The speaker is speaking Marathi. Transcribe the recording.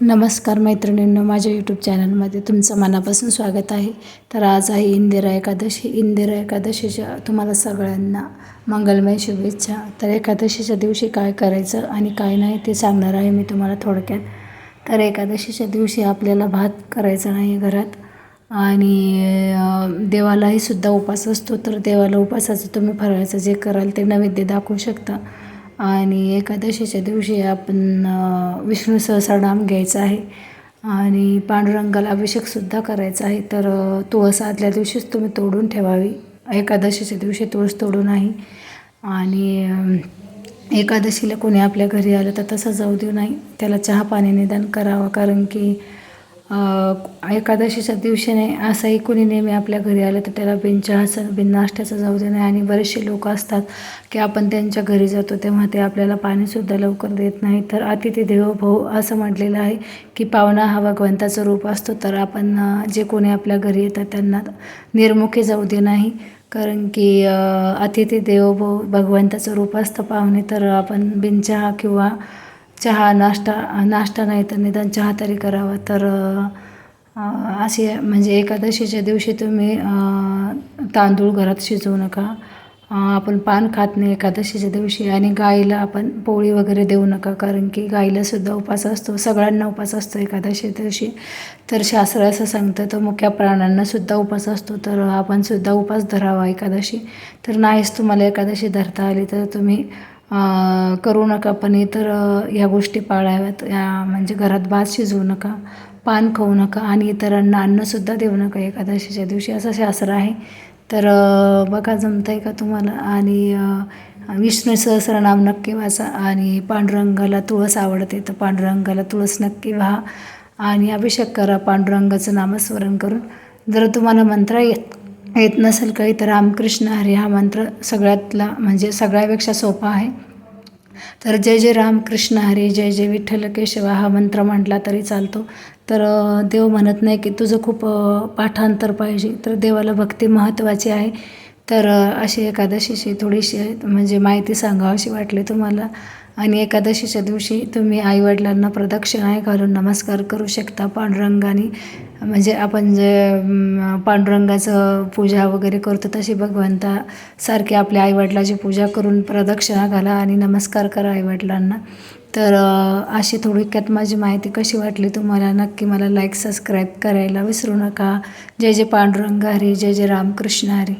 नमस्कार मैत्रिणींनो माझ्या यूट्यूब चॅनलमध्ये तुमचं मनापासून स्वागत आहे. तर आज आहे इंदिरा एकादशी. इंदिरा एकादशीच्या तुम्हाला सगळ्यांना मंगलमय शुभेच्छा. तर एकादशीच्या दिवशी काय करायचं आणि काय नाही ते सांगणार आहे मी तुम्हाला थोडक्यात. तर एकादशीच्या दिवशी आपल्याला भात करायचा नाही घरात आणि देवालाही सुद्धा उपास असतो. तर देवाला उपासाचं तुम्ही फराळाचं जे कराल ते नैवेद्य दाखवू शकता. आणि एकादशीच्या दिवशी आपण विष्णू सहस्रनाम घ्यायचा आहे. आणि पांडुरंगाला अभिषेकसुद्धा करायचा आहे. तर तुळस आदल्या दिवशीच तुम्ही तोडून ठेवावी. एकादशीच्या दिवशी तुळस तोडू नाही. आणि एकादशीला कोणी आपल्या घरी आलं तर तसं जाऊ देऊ नाही. त्याला चहा पाणी निदान करावं. कारण की एकादशीच्या दिवशी नाही असंही कोणी नेहमी आपल्या घरी आलं तर त्याला बिन चहाचं बिन नाश्त्याचं जाऊ दे नाही आणि बरेचसे लोक असतात की आपण त्यांच्या घरी जातो तेव्हा ते आपल्याला पाणीसुद्धा लवकर देत नाही तर अतिथी देवो भाऊ असं म्हटलेलं आहे की पाहुणा हा भगवंताचं रूप असतो. तर आपण जे कोणी आपल्या घरी येतात त्यांना निर्मुखी जाऊ दे नाही. कारण की अतिथी देवो भाऊ भगवंताचं रूप असतं पाहुणे. तर आपण बिनचहा किंवा चहा नाश्ता नाश्ता नाही तर निदान चहा तरी करावा. तर असे म्हणजे एकादशीच्या दिवशी तुम्ही तांदूळ घरात शिजवू नका. आपण पान खात नाही एकादशीच्या दिवशी आणि गाईला आपण पोळी वगैरे देऊ नका. कारण की गाईलासुद्धा उपास असतो. सगळ्यांना उपास असतो एकादशी दिवशी. तर शास्त्र असं सांगतं तर मुख्या प्राण्यांनासुद्धा उपास असतो. तर आपणसुद्धा उपास धरावा एकादशी. तर नाहीच तुम्हाला एकादशी धरता आली तर तुम्ही करू नका पण इतर ह्या गोष्टी पाळाव्यात. या म्हणजे घरात भात शिजवू नका पान खाऊ नका आणि इतरांना अन्नसुद्धा देऊ नका एकादशीच्या दिवशी. असं शास्त्र आहे. तर बघा जमतं आहे का तुम्हाला? आणि विष्णू सहस्रनाम नक्की वाचा आणि पांडुरंगाला तुळस आवडते तर पांडुरंगाला तुळस नक्की व्हा आणि अभिषेक करा पांडुरंगाचं नामस्मरण करून. जर तुम्हाला मंत्र येत येत नसेल काही तर रामकृष्ण हरी हा मंत्र सगळ्यातला म्हणजे सगळ्यापेक्षा सोपा आहे. तर जय जय रामकृष्ण हरी जय जय विठ्ठल केशवा हा मंत्र म्हटला तरी चालतो. तर देव म्हणत नाही की तुझं खूप पाठांतर पाहिजे तर देवाला भक्ती महत्त्वाची आहे. तर अशी एकादशीची थोडीशी म्हणजे माहिती सांगावं अशी वाटली तुम्हाला. आणि एकादशीच्या दिवशी तुम्ही आईवडिलांना प्रदक्षिणा घालून नमस्कार करू शकता. पांडुरंगाने म्हणजे आपण जे पांडुरंगाचं पूजा वगैरे करतो तशी भगवंतासारखी आपल्या आईवडिलाची पूजा करून प्रदक्षिणा घाला आणि नमस्कार करा आईवडिलांना. तर अशी थोडक्यात माझी माहिती कशी वाटली तुम्हाला नक्की मला लाईक सबस्क्राईब करायला विसरू नका. जय जय पांडुरंग हरी जय जय रामकृष्ण हरी.